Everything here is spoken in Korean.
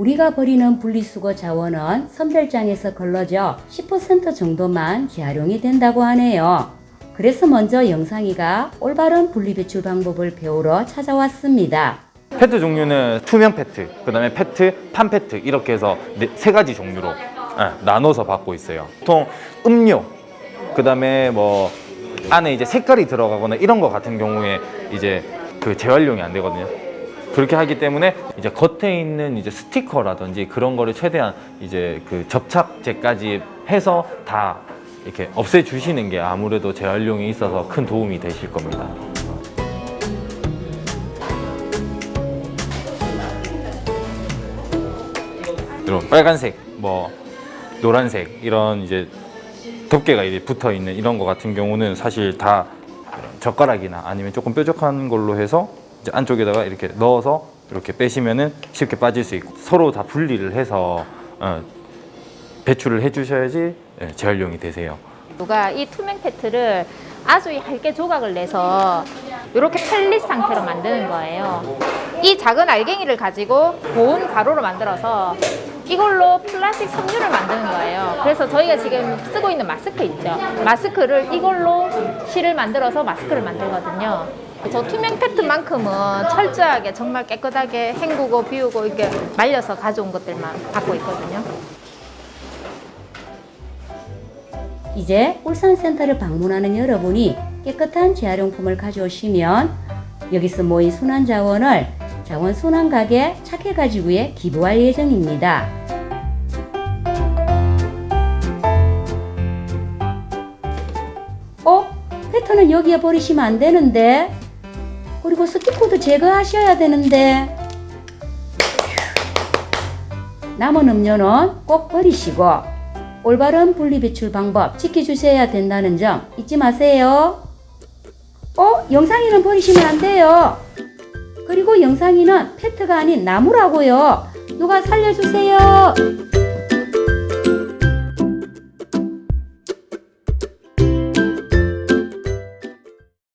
우리가 버리는 분리수거 자원은 선별장에서 걸러져 10% 정도만 재활용이 된다고 하네요. 그래서 먼저 영상이가 올바른 분리배출 방법을 배우러 찾아왔습니다. 페트 종류는 투명 페트, 그 다음에 페트, 판 페트 이렇게 해서 네, 세 가지 종류로 예, 나눠서 받고 있어요. 보통 음료, 그 다음에 뭐 안에 이제 색깔이 들어가거나 이런 거 같은 경우에 이제 그 재활용이 안 되거든요. 그렇게 하기 때문에 이제 겉에 있는 이제 스티커라든지 그런 거를 최대한 이제 그 접착제까지 해서 다 이렇게 없애 주시는 게 아무래도 재활용이 있어서 큰 도움이 되실 겁니다. 이런 빨간색, 뭐 노란색 이런 이제 덮개가 이제 붙어 있는 이런 거 같은 경우는 사실 다 젓가락이나 아니면 조금 뾰족한 걸로 해서 안쪽에다가 이렇게 넣어서 이렇게 빼시면은 쉽게 빠질 수 있고 서로 다 분리를 해서 어, 배출을 해주셔야지 예, 재활용이 되세요. 누가 이 투명 페트를 아주 얇게 조각을 내서 이렇게 펠릿 상태로 만드는 거예요. 이 작은 알갱이를 가지고 고운 가루로 만들어서 이걸로 플라스틱 섬유를 만드는 거예요. 그래서 저희가 지금 쓰고 있는 마스크 있죠. 마스크를 이걸로 실을 만들어서 마스크를 만들거든요. 저 투명 페트만큼은 철저하게 정말 깨끗하게 헹구고 비우고 이렇게 말려서 가져온 것들만 갖고 있거든요. 이제 울산센터를 방문하는 여러분이 깨끗한 재활용품을 가져오시면 여기서 모인 순환 자원을 자원 순환 가게 착해 가지고에 기부할 예정입니다. 어? 패턴은 여기에 버리시면 안 되는데 그리고 스티커도 제거하셔야 되는데 남은 음료는 꼭 버리시고 올바른 분리배출 방법 지켜주셔야 된다는 점 잊지 마세요. 어? 영상이는 버리시면 안 돼요. 그리고 영상이는 페트가 아닌 나무라고요. 누가 살려주세요.